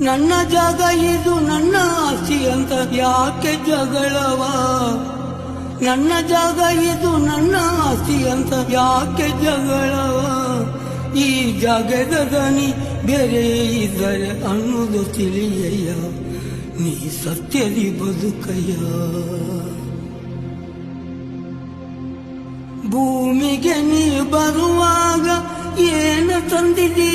ನನ್ನ ಜಾಗ ಇದು ನನ್ನ ಆಸ್ತಿ ಅಂತ ಯಾಕೆ ಜಗಳವ? ನನ್ನ ಜಾಗ ಇದು ನನ್ನ ಆಸ್ತಿ ಅಂತ ಯಾಕೆ ಜಗಳವ? ಈ ಜಾಗದ ದನಿ ಬೇರೆ ಇದ್ದರೆ ಅನ್ನೋದು ತಿಳಿಯಯ್ಯ. ನೀ ಸತ್ಯದಿ ಬದುಕಯ್ಯ. ಭೂಮಿಗೆ ನೀ ಬರುವಾಗ ಏನು ತಂದಿದೀಯಾ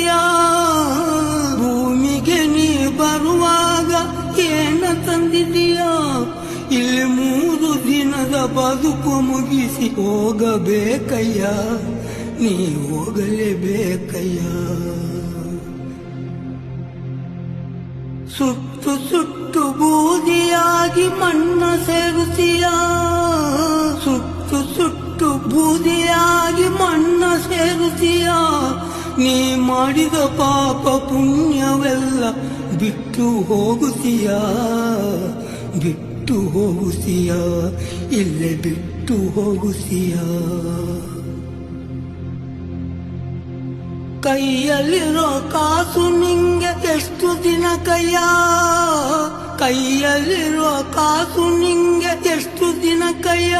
ಏನ ತಂದಿದೀಯಾ ಇಲ್ಲಿ ಮೂರು ದಿನದ ಬದುಕು ಮುಗಿಸಿ ಹೋಗಬೇಕಯ್ಯ. ನೀ ಹೋಗಲೇಬೇಕಯ್ಯ. ಸುಟ್ಟು ಸುಟ್ಟು ಬೂದಿಯಾಗಿ ಮಣ್ಣ ಸೇರುತ್ತೀಯಾ? ಸುಟ್ಟು ಸುಟ್ಟು ಬೂದಿಯಾಗಿ ಮಣ್ಣ ಸೇರುತ್ತೀಯಾ? ನೀ ಮಾಡಿದ ಪಾಪ ಪುಣ್ಯವೆಲ್ಲ ಬಿಟ್ಟು ಹೋಗುಸಿಯಾ ಬಿಟ್ಟು ಹೋಗುಸಿಯಾ ಇಲ್ಲೇ ಬಿಟ್ಟು ಹೋಗುಸಿಯಾ ಕೈಯಲ್ಲಿರೋ ಕಾಸು ನಿಂಗೆ ಎಷ್ಟು ದಿನ ಕೈಯ? ಕೈಯಲ್ಲಿರೋ ಕಾಸು ನಿಂಗೆ ಎಷ್ಟು ದಿನ ಕೈಯ?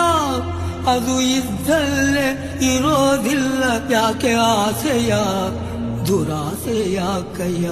ಅದು ಇದ್ದಲ್ಲೇ ಇರೋದಿಲ್ಲ, ಯಾಕೆ ಆಸೆಯ? ದುರಾಸೆಯ ಕೈಯ?